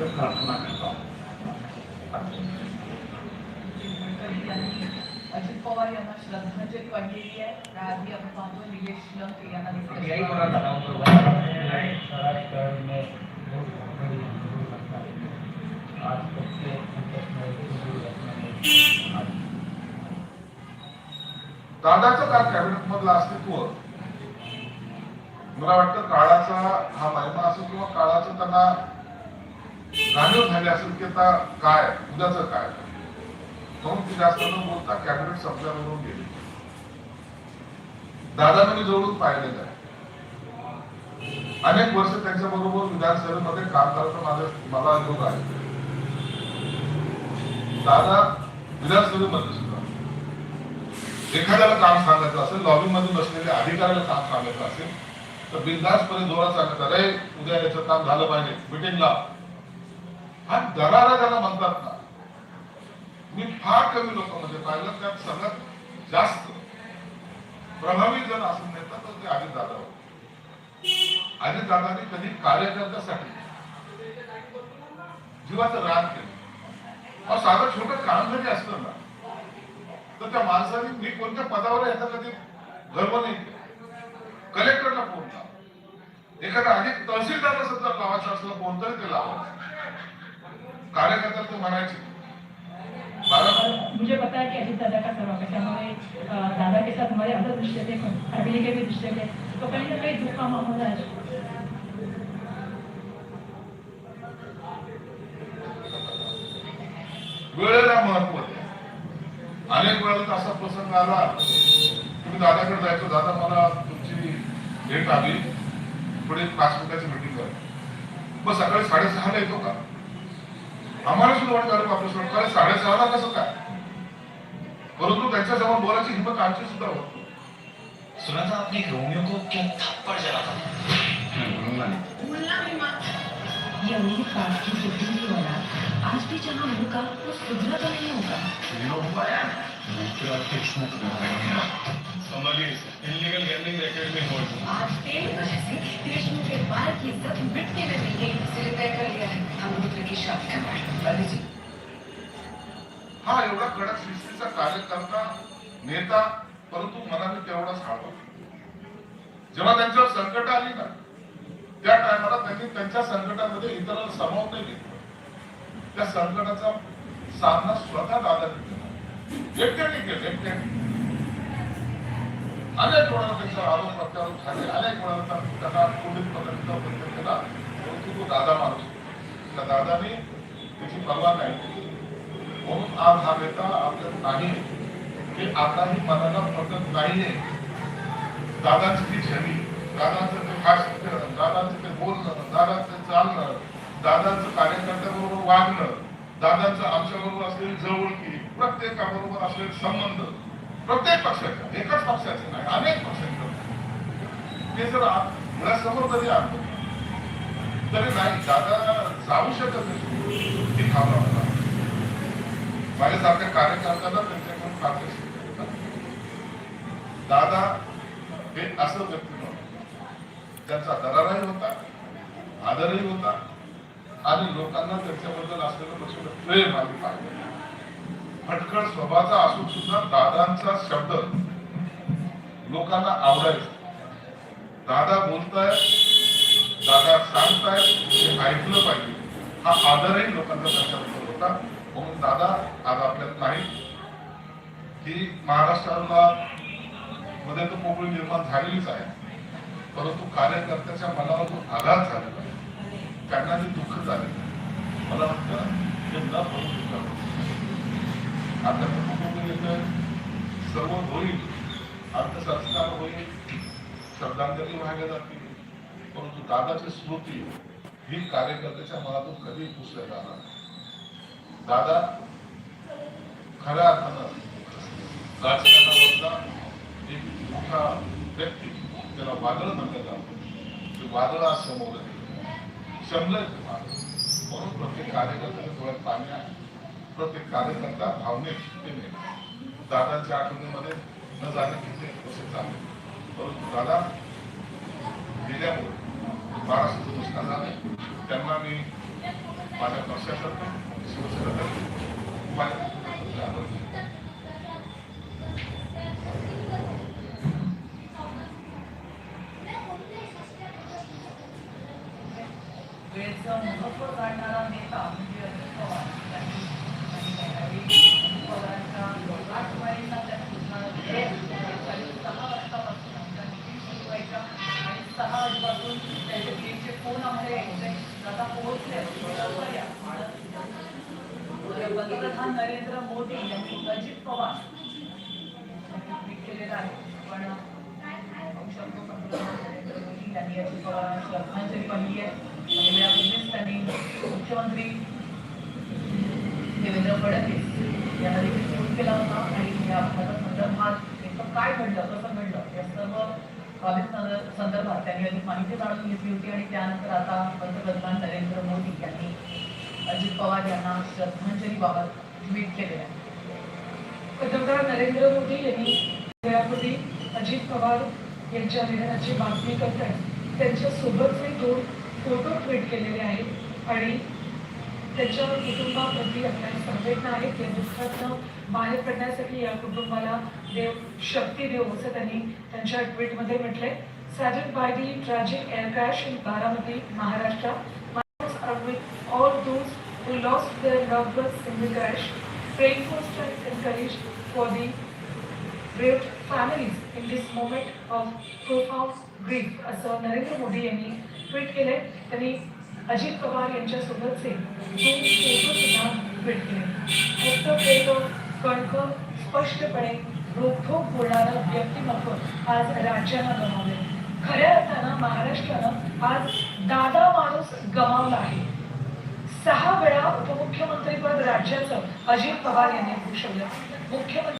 त्यांच्याकडे प्रार्थना अजित पवार यांना श्रद्धांजली वाढलेली आहे त्याआधी आपण निलेश लंके यांना दादाचं कॅबिनेट मधलं अस्तित्व मला वाटतं काळाचा हा महिमा असो किंवा काळाचं त्यांना जाणीव झाली असेल की आता काय? उद्याचं काय? म्हणून ती जास्त न बोलता कॅबिनेट संपल्यावरून गेली. दादानं मी जवळून पाहिलेलं आहे. अनेक वर्ष त्यांच्या बरोबर विधानसभेमध्ये काम करायचं माझं मला योग आहे. दादा विधानसभेमध्ये सुद्धा एखाद्याला काम सांगायचं असेल लॉबी मध्ये बसलेल्या अधिकाऱ्याला काम सांगायचं असेल तर बिंदासपणे जोरात सांगायचं अरे उद्या याचं काम झालं पाहिजे मिटिंगला. हा दरारा ज्याला म्हणतात ना. मी फार कमी लोक म्हणजे पाहिलं त्यात सगळ्यात जास्त प्रभावी जण असून नेता तर ते अजित दादा अजित दादानी कधी कार्यकर्त्यासाठी जीवाचं रान केलं. अहो, साधं छोटं काम जरी असलं ना तर त्या माणसाने मी कोणत्या पदावर याचा कधी गर्व नाही कलेक्टरला फोन लावा एखादा अधिक तहसीलदारला सुद्धा लावायचं असलं फोन तरी ते लावायचं कार्यकर्ता ते म्हणायचे बारा मुझे पता है कि अजीत दादा का हमारे अ, दादा के साथ हमारे अंदर रिश्ते थे फैमिली के भी रिश्ते थे तो कहीं ना कहीं दुख का माहौल है। वेळेला महत्त्व. अनेक वेळेला असा प्रसंग आला तुम्ही दादाकडे जायचो दादा मला तुमची भेट आली पुढे पाच मिनिटाची मीटिंग करा मग सकाळी साडेसहाला येतो का? आम्हाला सुद्धा वाटतं अरे बापरे सकाळी साडेसहाला कसं काय? परंतु त्यांच्यासमोर बोलायची हिंमत आमची सुद्धा होती सुना था आपने एक रोमियो को क्या थप्पड़ जला था ये कास्ट की औलाद आज भी जहाँ होगा वो सुधरा तो नहीं होगा। इलीगल गैमलिंग रैकेट में हो आज तेल वजह से देशमुख के बाल की इज्जत मिटने में भी गई इसीलिए तय कर लिया है हम पुत्र की शादी करवाएं हा एवढा कडक शिस्तीचा कार्यकर्ता नेता परंतु मनाने तेवढाच हळवा जेव्हा त्यांच्यावर संकट आली ना त्या टायमाला त्यांनी त्यांच्या संकटामध्ये इतरांना समावून नाही घेतलं. त्या संकटाचा सामना स्वतः दादाने एकट्याने केला एकट्याने. अनेक कोणाला त्यांचा आरोप प्रत्यारोप झाले अनेक कोणाला त्यांना पोलीस पद्धतीचा केला परंतु तो दादा माणूस त्या दादाने त्याची पर्वा नाही म्हणून आज हा नेता आपल्यात नाही. हे आताही मनाला पटत नाहीये. दादाची ती छवी दादाचं ते भाषण दादाचं ते बोलणं दादाचं चालणं दादाचं कार्यकर्त्याबरोबर वागणं दादाचं आमच्याबरोबर असलेली जवळकी प्रत्येकाबरोबर असलेले संबंध प्रत्येक पक्षाच्या एकच पक्षाचे नाही अनेक पक्षाचे ते जर आ- डोळ्यासमोर जरी आणलं. तरी नाही दादा जाऊ शकत नाही. ही भावना मला माझ्यासारख्या कार्यकर्त्यांना त्यांच्याकडून पारदर्शक दादा हे असं व्यक्ती त्यांचा दरारही होता आदरही होता आणि लोकांना त्यांच्याबद्दल असलेलं प्रचंड प्रेम आम्ही पाहिलं. फटकळ स्वभावाचा असून सुद्धा दादांचा शब्द लोकांना आवडायचा. दादा बोलताय दादा सांगताय हे ऐकलं हा आदरही लोकांचा त्याच्याबद्दल होता. म्हणून दादा आज आपल्यात नाही की महाराष्ट्राला मध्ये तर पोकळी निर्माण झालेलीच आहे. परंतु कार्यकर्त्याच्या मनावर तो आघात झालेला आहे. त्यांना जे दुःख झाले मला वाटतं ते न भरून आता कुटुंब सर्व होईल. अर्थसंस्कार होईल श्रद्धांजली वाहिल्या जातील. परंतु दादाची स्मृती ही कार्यकर्त्याच्या मनातून कधी पुसल्या जाणार दादा खऱ्या अर्थानं राजकारणामधला एक मोठा व्यक्ती त्याला वादळ म्हणलं जातं ते वादळ आज समोर शमलंय म्हणून प्रत्येक कार्यकर्त्याच्या डोळ्यात पाणी आहे. प्रत्येक कार्यकर्ता भावनिक शक्तीने दादांच्या आठवणीमध्ये न जाणे किती कसे चालले परंतु दादा गेल्यामुळे बाराशे नुकसान झाले त्यांना मी माझ्या पक्षातर्फे शिवसेनेतर्फे पंतप्रधान नरेंद्र मोदी यांनी अजित पवार ट्विट केलेलं आहे. पण पंतप्रधान नरेंद्र मोदी यांनी अजित आहे. त्यांनी मुख्यमंत्री देवेंद्र फडणवीस यांना देखील फोन केला होता. आणि या अपघातासंदर्भात नेमकं काय घडलं कसं घडलं या सर्व बाबीत संदर्भात त्यांनी अधिक माहिती जाणून घेतली होती. आणि त्यानंतर आता पंतप्रधान नरेंद्र अजित पवार यांना श्रद्धांजलीबाबत ट्विट केले आहे. पंतप्रधान नरेंद्र मोदी यांनी वेळापूर्वी अजित पवार यांच्या निधनाची मागणी करत आहेत त्यांच्यासोबतचे दोन फोटो ट्विट केलेले आहेत आणि त्यांच्या कुटुंबाप्रती आपल्या संवेदना आहेत. या दुःखातनं बाहेर पडण्यासाठी या कुटुंबाला देव शक्ती देव असं त्यांनी त्यांच्या ट्विटमध्ये म्हटलंय. Saddened by the tragic air crash in Baramati Maharashtra. Are with all those who lost their loved ones in the crash. Pray for strength and courage for the brave families in this moment of profound grief. असं नरेंद्र मोदी यांनी tweet केलंय त्यांनी अजित पवार यांच्यासोबतचे दोन photo सुद्धा tweet केले फक्त एक कणखं स्पष्टपणे रोखोक बोलणारं व्यक्तिमत्व आज राज्यानं गमावलंय खऱ्या अर्थानं महाराष्ट्रानं आज दादा माणूस गमावला आहे. सहा वेळा उपमुख्यमंत्रीपद राज्याचं अजित पवार यांनी भूषवलं. मुख्यमंत्री